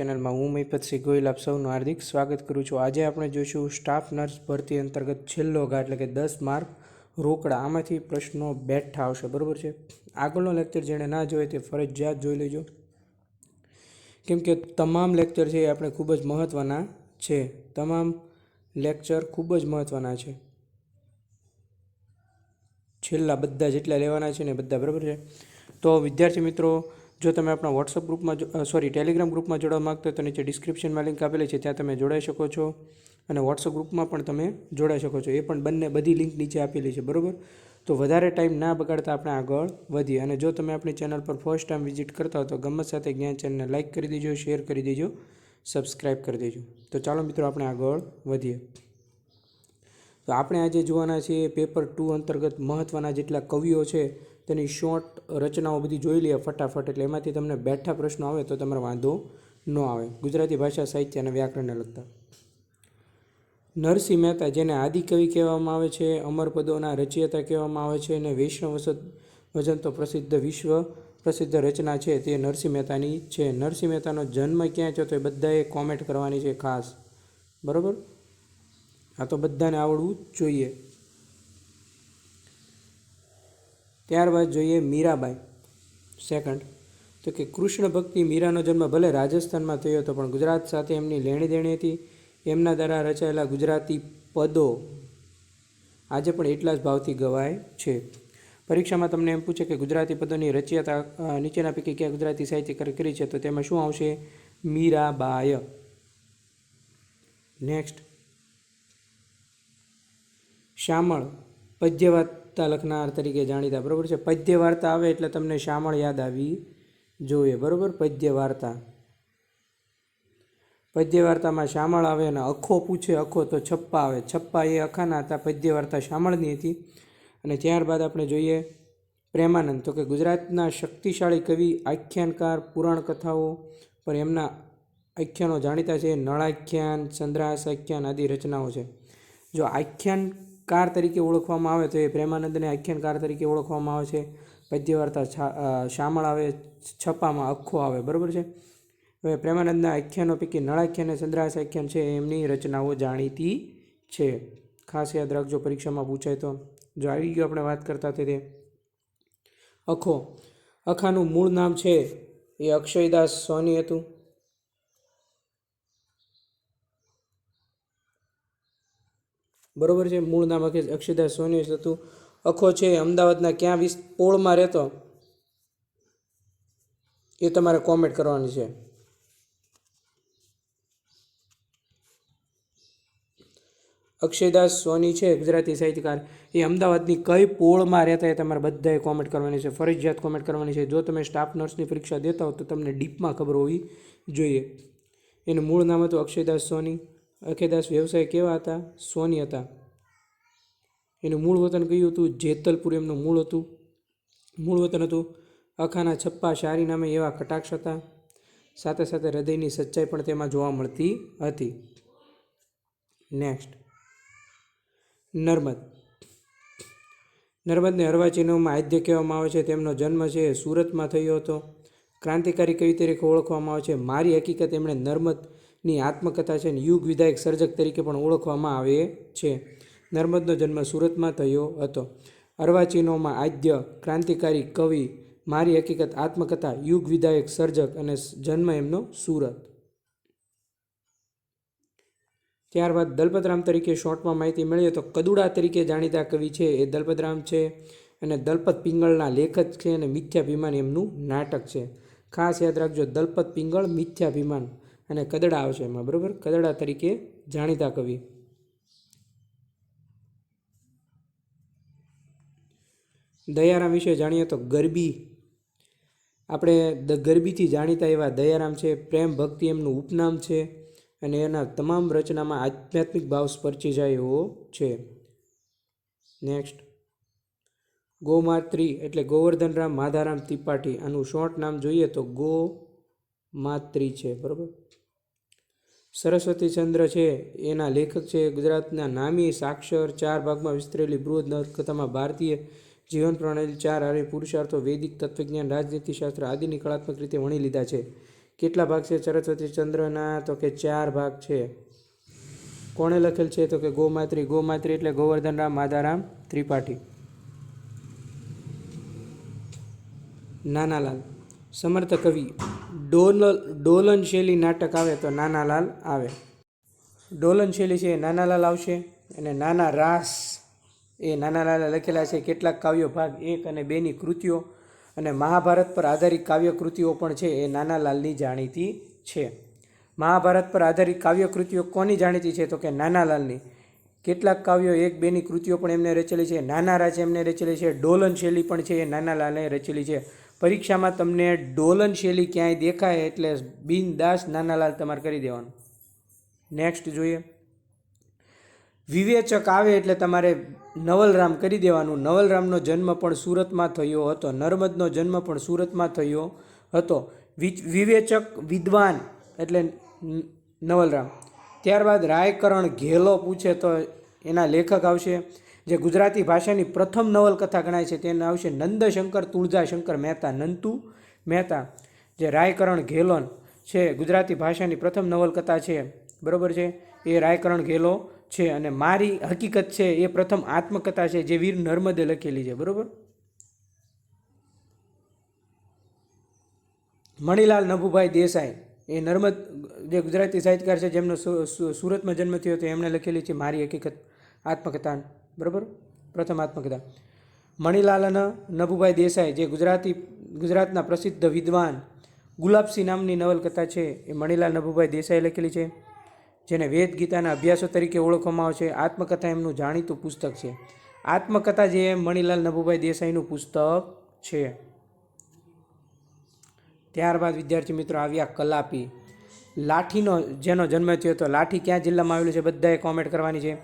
ચેનલમાં હું મહિપતસિંહ ગોયલ આપ સૌનું હાર્દિક સ્વાગત કરું છું. આજે આપણે જોઈશું સ્ટાફ નર્સ ભરતી અંતર્ગત છેલ્લો ઘા એટલે કે દસ માર્ક રોકડા. આમાંથી પ્રશ્નો બેઠા આવશે. બરાબર છે? આગળનો લેક્ચર જેણે ના જોયો તે ફરજિયાત જોઈ લેજો. કેમ કે તમામ લેક્ચર છે એ આપણે ખૂબ જ મહત્ત્વના છે. તમામ લેક્ચર ખૂબ જ મહત્ત્વના છે. છેલ્લા બધા જેટલા લેવાના છે ને બધા. બરાબર છે? તો વિદ્યાર્થી મિત્રો જો તમે આપણા વોટ્સઅપ ગ્રુપમાં સોરી ટેલિગ્રામ ગ્રુપમાં જોડવા માગતા તો નીચે ડિસ્ક્રિપ્શનમાં લિંક આપેલી છે, ત્યાં તમે જોડાઈ શકો છો. અને વોટ્સઅપ ગ્રુપમાં પણ તમે જોડાઈ શકો છો. એ પણ બંને બધી લિંક નીચે આપેલી છે, બરાબર? તો વધારે ટાઈમ ના બગાડતા આપણે આગળ વધીએ. અને જો તમે આપણી ચેનલ પર ફર્સ્ટ ટાઈમ વિઝિટ કરતા હો તો ગમત સાથે જ્ઞાન ચેનલને લાઇક કરી દેજો શેર કરી દેજો સબસ્ક્રાઇબ કરી દેજો. તો ચાલો મિત્રો આપણે આગળ વધીએ. તો આપણે આજે જોવાના છીએ પેપર ટુ અંતર્ગત મહત્ત્વના જેટલા કવિઓ છે તેની શોર્ટ રચનાઓ બધી જોઈ લઈએ ફટાફટ. એટલે એમાંથી તમને બેઠા પ્રશ્નો આવે તો તમારે વાંધો ન આવે. ગુજરાતી ભાષા સાહિત્ય અને વ્યાકરણને લગતા. નરસિંહ મહેતા, જેને આદિકવિ કહેવામાં આવે છે અમરપદોના રચયિતા કહેવામાં આવે છે અને વૈષ્ણવ વજન તો પ્રસિદ્ધ વિશ્વ પ્રસિદ્ધ રચના છે, તે નરસિંહ મહેતાની છે. નરસિંહ મહેતાનો જન્મ ક્યાં છે તો એ બધાએ કોમેન્ટ કરવાની છે ખાસ. બરાબર? આ તો બધાને આવડવું જોઈએ. ત્યારબાદ જોઈએ મીરાબાઈ સેકન્ડ તો કે કૃષ્ણ ભક્તિ મીરાનો જન્મ ભલે રાજસ્થાનમાં થયો હતો, પણ ગુજરાત સાથે એમની લેણી દેણી હતી. એમના દ્વારા રચાયેલા ગુજરાતી પદો આજે પણ એટલા જ ભાવથી ગવાય છે. પરીક્ષામાં તમને એમ પૂછે કે ગુજરાતી પદોની રચયતા નીચેના પૈકી ક્યાં ગુજરાતી સાહિત્યકાર કરી છે, તો તેમાં શું આવશે? મીરાબાય નેક્સ્ટ શામળ પદ્ય વાર્તા લખનાર તરીકે જાણીતા, બરાબર છે? પદ્ય વાર્તા આવે એટલે તમને શામળ યાદ આવી જોઈએ, બરાબર? પદ્ય વાર્તા. પદ્ય વાર્તામાં શામળ આવે અને અખો પૂછે, અખો તો છપ્પા આવે. છપ્પા એ અખાના હતા, પદ્ય વાર્તા શામળની હતી. અને ત્યારબાદ આપણે જોઈએ પ્રેમાનંદ. તો કે ગુજરાતના શક્તિશાળી કવિ, આખ્યાનકાર, પુરાણ કથાઓ પર એમના આખ્યાનો જાણીતા છે નળાખ્યાન, ચંદ્રાસ આખ્યાન આદિ રચનાઓ છે. જો આખ્યાનકાર તરીકે ઓળખવામાં આવે તો એ પ્રેમાનંદને આખ્યાનકાર તરીકે ઓળખવામાં આવે છે. પદ્યવાર્તા શામળ આવે છપામાં અખો આવે. બરાબર છે? હવે પ્રેમાનંદના આખ્યાનો પૈકી નળાખ્યાન અને ચંદ્રાસ આખ્યાન છે એમની રચનાઓ જાણીતી છે. ખાસ યાદ રાખજો પરીક્ષામાં પૂછાય તો. જો આવી ગયો આપણે વાત કરતા તે. અખો. અખાનું મૂળ નામ છે એ અક્ષયદાસ સોની હતું. બરોબર છે? મૂળ નામ અક્ષયદાસ સોની હતું અખો છે, અમદાવાદના ક્યાં વિસ પોળમાં રહેતો? એ તમારે કોમેન્ટ કરવાની છે. અક્ષયદાસ સોની છે, ગુજરાતી સાહિત્યકાર. એ અમદાવાદની કઈ પોળમાં રહેતા એ તમારે બધાએ કોમેન્ટ કરવાની છે. ફરજિયાત કોમેન્ટ કરવાની છે. જો તમે સ્ટાફ નર્સની પરીક્ષા દેતા હો તો તમને ડીપમાં ખબર હોવી જોઈએ. એનું મૂળ નામ હતું અક્ષયદાસ સોની. અક્ષયદાસ વ્યવસાય કેવા હતા? સોની હતા. એનું મૂળ વતન કયું હતું? જેતલપુર એમનું મૂળ હતું. મૂળ વતન હતું અખાના છપ્પા શારી નામે એવા કટાક્ષ હતા. સાથે સાથે હૃદયની સચ્ચાઈ પણ તેમાં જોવા મળતી હતી. નેક્સ્ટ નર્મદ. નર્મદને અર્વાચીનોમાં આદ્ય કહેવામાં આવે છે. તેમનો જન્મ છે સુરતમાં થયો હતો. ક્રાંતિકારી કવિ તરીકે ઓળખવામાં આવે છે. મારી હકીકત એમણે નર્મદની આત્મકથા છે ને યુગ વિધાયક સર્જક તરીકે પણ ઓળખવામાં આવે છે. નર્મદનો જન્મ સુરતમાં થયો હતો. અર્વાચીનોમાં આદ્ય ક્રાંતિકારી કવિ મારી હકીકત આત્મકથા યુગ વિધાયક સર્જક અને જન્મ એમનો સુરત. ત્યારબાદ દલપતરામ તરીકે શોર્ટમાં માહિતી મળીએ તો કદુડા તરીકે જાણીતા કવિ છે એ દલપતરામ છે અને દલપત પિંગળના લેખક છે અને મિથ્યાભિમાન એમનું નાટક છે. ખાસ યાદ રાખજો દલપત પિંગળ મિથ્યાભિમાન. અને કદડા આવશે એમાં, બરાબર? કદડા તરીકે જાણીતા કવિ. દયારામ વિશે જાણીએ તો ગરબી. આપણે દ, ગરબીથી જાણીતા એવા દયારામ છે, પ્રેમ, ભક્તિ એમનું ઉપનામ છે અને એના તમામ રચનામાં આધ્યાત્મિક ભાવ સ્પર્શી જાય એવો છે. નેક્સ્ટ ગોમાત્રી એટલે ગોવર્ધનરામ માધારામ ત્રિપાઠી. આનું શોર્ટ નામ જોઈએ તો ગો માત્રી છે, બરાબર? સરસ્વતી ચંદ્ર છે, એના લેખક છે, ગુજરાતના નામી સાક્ષર, ચાર ભાગમાં વિસ્તરેલી બૃહદ નવકથામાં ભારતીય જીવન પ્રણાલી, ચાર આર્ય પુરુષાર્થો, વૈદિક તત્વજ્ઞાન, રાજનીતિશાસ્ત્ર આદિની કળાત્મક રીતે વણી લીધા છે. કેટલા ભાગ છે સરસ્વતી ચંદ્રના? તો કે ચાર ભાગ છે. કોણે લખેલ છે? તો કે ગોમાત્રી. ગોમાત્રી એટલે ગોવર્ધનરામ માધારામ, ત્રિપાઠી. નાનાલાલ. સમર્થ કવિ. ડોલ ડોલન શૈલી નાટક આવે તો નાના લાલ આવે. ડોલન શૈલી છે એ નાના લાલ આવશે અને નાના રાસ એ નાના લાલે લખેલા છે. કેટલાક કાવ્યો ભાગ એક અને બેની કૃતિઓ અને મહાભારત પર આધારિત કાવ્ય કૃતિઓ પણ છે એ નાના લાલની જાણીતી છે. મહાભારત પર આધારિત કાવ્ય કૃતિઓ કોની જાણીતી છે તો કે નાના લાલની કેટલાક કાવ્યો એક, બેની કૃતિઓ પણ એમને રચેલી છે. નાના રાજે એમને રચેલી છે. ડોલન શૈલી પણ છે એ નાના લાલે રચેલી છે. પરીક્ષામાં તમને ડોલન શૈલી ક્યાંય દેખાય એટલે બિનદાસ નાનાલાલ તમારે કરી દેવાનું. નેક્સ્ટ જોઈએ. વિવેચક આવે એટલે તમારે નવલરામ કરી દેવાનું. નવલરામનો જન્મ પણ સુરતમાં થયો હતો. નર્મદનો જન્મ પણ સુરતમાં થયો હતો. વિવેચક વિદ્વાન એટલે નવલરામ. ત્યારબાદ રાયકરણ ઘેલો પૂછે તો એના લેખક આવશે. જે ગુજરાતી ભાષાની પ્રથમ નવલકથા ગણાય છે તેને આવશે નંદશંકર તુળજાશંકર મહેતા નંતુ મહેતા, જે રાયકરણ ઘેલોન છે. ગુજરાતી ભાષાની પ્રથમ નવલકથા છે. બરાબર છે? એ રાયકરણ ઘેલો છે અને મારી હકીકત છે એ પ્રથમ આત્મકથા છે જે વીર નર્મદે લખેલી છે. બરાબર? મણિલાલ નભુભાઈ દેસાઈ એ નર્મદ જે ગુજરાતી સાહિત્યકાર છે જેમનો સુરતમાં જન્મ થયો હતો, એમણે લખેલી છે મારી હકીકત આત્મકથા બરોબર? પ્રથમ આત્મકથા મણિલાલ અને નભુભાઈ દેસાઈ, જે ગુજરાતી, ગુજરાતના પ્રસિદ્ધ વિદ્વાન ગુલાબસિંહ નામની નવલકથા છે, એ મણિલાલ નભુભાઈ દેસાઈ લખેલી છે, જેને વેદ ગીતાના અભ્યાસો તરીકે ઓળખવામાં આવે છે. આત્મકથા એમનું જાણીતું પુસ્તક છે. આત્મકથા જે મણિલાલ નભુભાઈ દેસાઈનું પુસ્તક છે. ત્યારબાદ વિદ્યાર્થી મિત્રો આવ્યા કલાપી. લાઠીનો, જેનો જન્મ થયો હતો, લાઠી ક્યાં જિલ્લામાં આવેલું છે, બધાએ કોમેન્ટ કરવાની છે.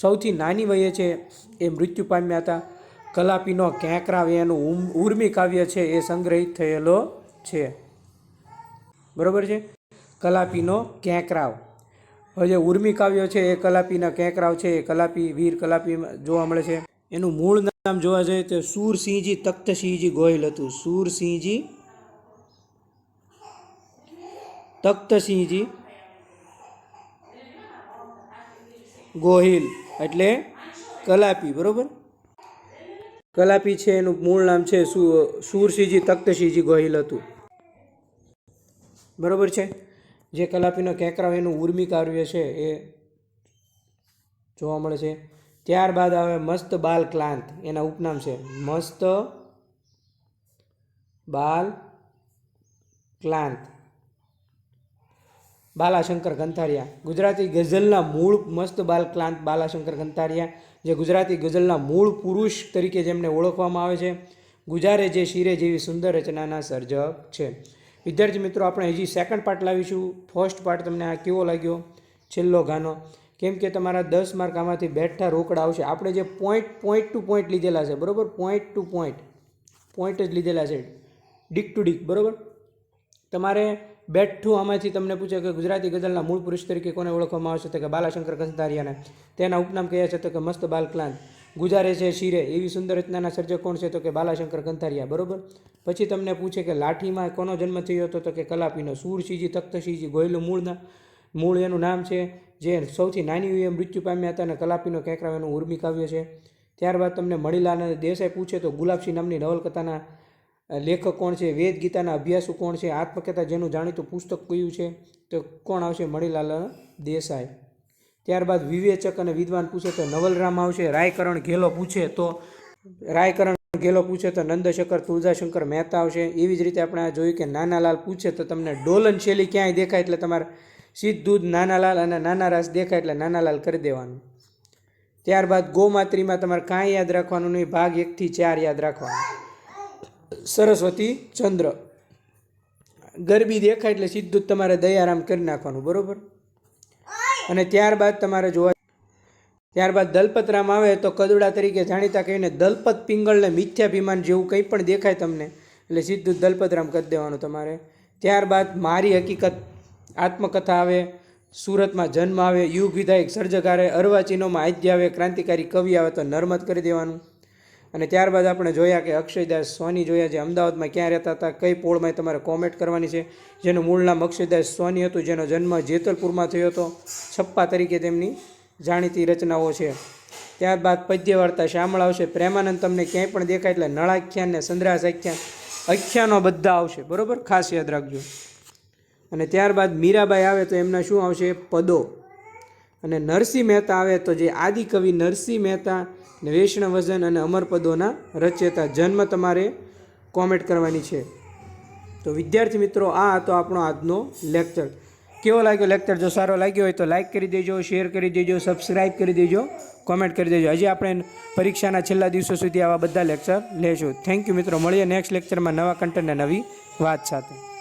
સૌથી નાની વયે છે એ મૃત્યુ પામ્યા હતા. કલાપીનો કેંકરાવ એનું ઉર્મિ કાવ્ય છે એ સંગ્રહિત થયેલો છે. બરાબર છે? કલાપીનો કેંકરાવ. જે ઉર્મી કાવ્ય છે એ કલાપીના કેંકરાવ છે, એ કલાપી, વીર કલાપીમાં જોવા મળે છે. એનું મૂળ નામ જોવા જઈએ તો સુરસિંહજી તખ્તસિંહજી ગોહિલ હતું. સુરસિંહજી તખ્તસિંહજી ગોહિલ એટલે કલાપી, બરોબર? કલાપી છે, એનું મૂળ નામ છે સુ- સુરસિંહજી, તખ્તસિંહજી ગોહિલ હતું. બરોબર છે? જે કલાપીનો કેકરાવ એનું ઉર્મી કાવ્ય છે, એ જોવા મળે છે. ત્યારબાદ આવે મસ્ત બાલ ક્લાંત, એના ઉપનામ છે. મસ્ત બાલ ક્લાંત. બાલાશંકર ગંથારિયા. ગુજરાતી ગઝલના મૂળ મસ્ત બાલ ક્લાંત બાલાશંકર ગંથારિયા, જે ગુજરાતી ગઝલના મૂળ પુરુષ તરીકે જેમને ઓળખવામાં આવે છે. ગુજારે જે શિરે જેવી સુંદર રચનાના સર્જક છે. વિદ્યાર્થી મિત્રો, આપણે હજી સેકન્ડ પાર્ટ લાવીશું. ફર્સ્ટ પાર્ટ તમને આ કેવો લાગ્યો? છેલ્લો ગાનો. કેમ કે તમારા દસ માર્ક આમાંથી બેઠા રોકડા આવશે. આપણે જે પોઈન્ટ પોઈન્ટ ટુ પોઈન્ટ લીધેલા છે, બરોબર? પોઈન્ટ ટુ પોઈન્ટ પોઈન્ટ જ લીધેલા છે. ડીક ટુ ડીક બરાબર? તમારે બેઠું આમાંથી તમને પૂછે કે ગુજરાતી ગઝલના મૂળ પુરુષ તરીકે કોને ઓળખવામાં આવે છે તો કે બાલાશંકર કંથારિયાને તેના ઉપનામ કયા છે તો કે મસ્ત બાલક્લાંત ગુજારે છે શિરે, એવી સુંદર રચનાના સર્જક કોણ છે તો કે બાલાશંકર કંથારિયા બરોબર? પછી તમને પૂછે કે લાઠીમાં કોનો જન્મ થયો હતો તો કે કલાપીનો. સુરસિંહજી તખ્તસિંહજી ગોયલું મૂળના, મૂળ એનું નામ છે, જે સૌથી નાની વયે મૃત્યુ પામ્યા હતા અને કલાપીનો કેકરાવ એનું ઉર્મી કાવ્ય છે. ત્યારબાદ તમને મળીલા અને દેસાઈ પૂછે તો ગુલાબસિંહ નામની નવલકથાના લેખક કોણ છે, વેદ ગીતાના અભ્યાસુ કોણ છે આત્મકથા જેનું જાણીતું પુસ્તક કયું છે, તો કોણ આવશે, મણિલાલ દેસાઈ. ત્યારબાદ વિવેચક અને વિદ્વાન પૂછે તો નવલરામ આવશે, રાયકરણ ઘેલો પૂછે તો રાયકરણ ઘેલો પૂછે તો નંદશંકર તુલજાશંકર મહેતા આવશે. એવી જ રીતે આપણે આ જોયું કે નાનાલાલ પૂછે તો તમને ડોલન શૈલી ક્યાંય દેખાય એટલે તમારે સીધું જ નાનાલાલ અને નાના રાસ દેખાય એટલે નાનાલાલ કરી દેવાનું. ત્યારબાદ ગોમાત્રીમાં તમારે કાંઈ યાદ રાખવાનું નહીં, ભાગ એકથી ચાર યાદ રાખવાનું. સરસ્વતી ચંદ્ર. ગરબી દેખાય એટલે સીધું તમારે દયારામ કરી નાખવાનું, બરોબર? અને ત્યારબાદ તમારે જોવા ત્યારબાદ દલપતરામ આવે તો કદુડા તરીકે જાણીતા કહીને દલપત પિંગળને મિથ્યાભિમાન જેવું કંઈ પણ દેખાય તમને, એટલે સીધું દલપતરામ કરી દેવાનું તમારે. ત્યારબાદ મારી હકીકત, આત્મકથા આવે, સુરતમાં જન્મ આવે યુગ વિધાયક સર્જક આવે અર્વાચીનોમાં આદ્ય આવે, ક્રાંતિકારી કવિ આવે તો નર્મદ કરી દેવાનું. અને ત્યારબાદ આપણે જોયા કે અક્ષયદાસ સોની જોયા જે અમદાવાદમાં ક્યાં રહેતા હતા, કઈ પોળમાં તમારે કોમેન્ટ કરવાની છે. જેનું મૂળ નામ અક્ષયદાસ સોની હતું, જેનો જન્મ જેતલપુરમાં થયો હતો. છપ્પા તરીકે તેમની જાણીતી રચનાઓ છે. ત્યારબાદ પદ્ય વાર્તા શામળ આવશે. પ્રેમાનંદ તમને ક્યાંય પણ દેખાય એટલે નળાખ્યાન ને સંદ્રાસ આખ્યાન. આખ્યાનો બધા આવશે. બરાબર? ખાસ યાદ રાખજો. અને ત્યારબાદ મીરાબાઈ આવે તો એમના શું આવશે? પદો. અને નરસિંહ મહેતા આવે તો જે આદિકવિ નરસિંહ મહેતા ને વૈષ્ણવજન અને અમરપદોના રચયતા જન્મ તમારે કોમેન્ટ કરવાની છે. તો વિદ્યાર્થી મિત્રો, આ હતો આપણો આજનો લેક્ચર કેવો લાગ્યો લેક્ચર જો સારો લાગ્યો હોય તો લાઇક કરી દેજો શેર કરી દેજો સબસ્ક્રાઈબ કરી દેજો કોમેન્ટ કરી દેજો. હજી આપણે પરીક્ષાના છેલ્લા દિવસો સુધી આવા બધા લેક્ચર લેશું. થેન્ક યુ મિત્રો. મળીએ નેક્સ્ટ લેક્ચરમાં નવા કન્ટેન્ટ અને નવી વાત સાથે.